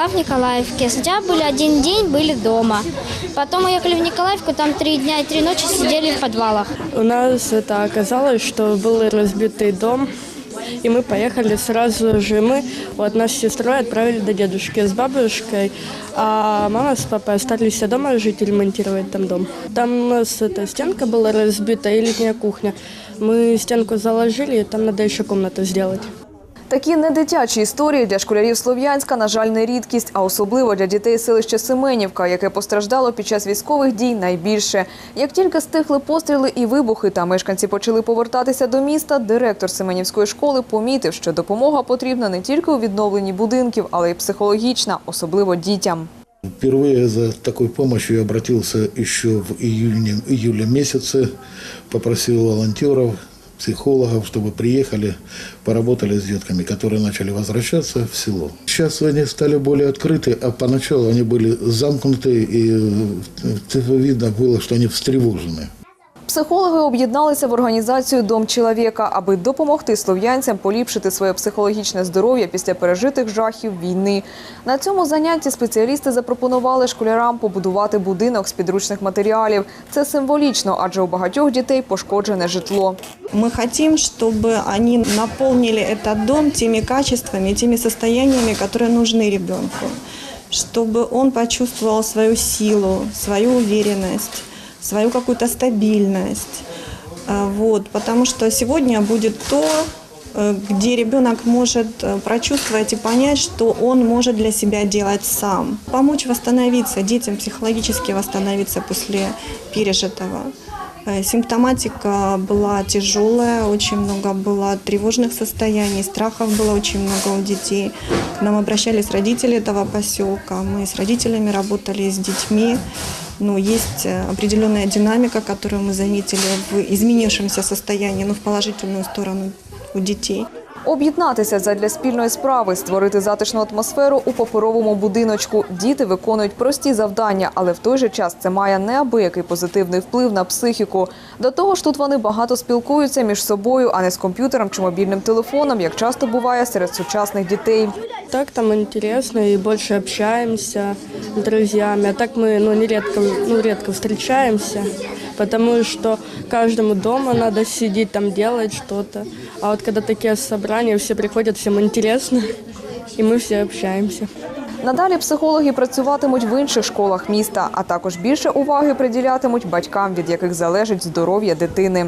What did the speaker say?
была в Николаевке. Сначала были один день, были дома. Потом уехали в Николаевку, там три дня и три ночи сидели в подвалах. У нас это оказалось, что был разбитый дом, и мы поехали сразу же. Мы вот нас с сестрой отправили до дедушки с бабушкой, а мама с папой остались дома жить и ремонтировать там дом. Там у нас эта стенка была разбита и летняя кухня. Мы стенку заложили, и там надо еще комнату сделать. Такі недитячі історії для школярів Слов'янська, на жаль, не рідкість, а особливо для дітей селища Семенівка, яке постраждало під час військових дій найбільше. Як тільки стихли постріли і вибухи, та мешканці почали повертатися до міста, директор Семенівської школи помітив, що допомога потрібна не тільки у відновленні будинків, але й психологічна, особливо дітям. Впервые за такой помощью я обратился еще в июне, июле месяце, попросил волонтеров, психологов, чтобы приехали, поработали с детками, которые начали возвращаться в село. Сейчас они стали более открыты, а поначалу они были замкнуты, и э, видно было, что они встревожены. Психологи об'єдналися в організацію Дом чоловіка, аби допомогти слов'янцям поліпшити своє психологічне здоров'я після пережитих жахів війни. На цьому занятті спеціалісти запропонували школярам побудувати будинок з підручних матеріалів. Це символічно, адже у багатьох дітей пошкоджене житло. Мы хотим, чтобы они наполнили этот дом теми качествами, теми состояниями, которые нужны ребенку. Чтобы он почувствовал свою силу, свою уверенность, Свою какую-то стабильность. А, Вот, потому что сегодня будет то, э, где ребенок может э, прочувствовать и понять, что он может для себя делать сам. Помочь восстановиться, детям психологически восстановиться после пережитого. Э, Симптоматика была тяжелая, очень много было тревожных состояний, страхов было очень много у детей. К нам обращались родители этого поселка, мы с родителями работали, с детьми. Но есть э, определенная динамика, которую мы заметили в изменившемся состоянии, но в положительную сторону у детей. Об'єднатися задля спільної справи, створити затишну атмосферу у паперовому будиночку. Діти виконують прості завдання, але в той же час це має неабиякий позитивний вплив на психіку. До того ж, тут вони багато спілкуються між собою, а не з комп'ютером чи мобільним телефоном, як часто буває серед сучасних дітей. Так там интересно и больше общаемся с друзьями. А так мы ну, нередко, ну, редко встречаемся, потому что каждому дома надо сидеть там делать что-то. А вот когда такие собрания, все приходят, всем интересно, и мы все общаемся. Надалі психологи працюватимуть в інших школах міста, а також більше уваги приділятимуть батькам, від яких залежить здоров'я дитини.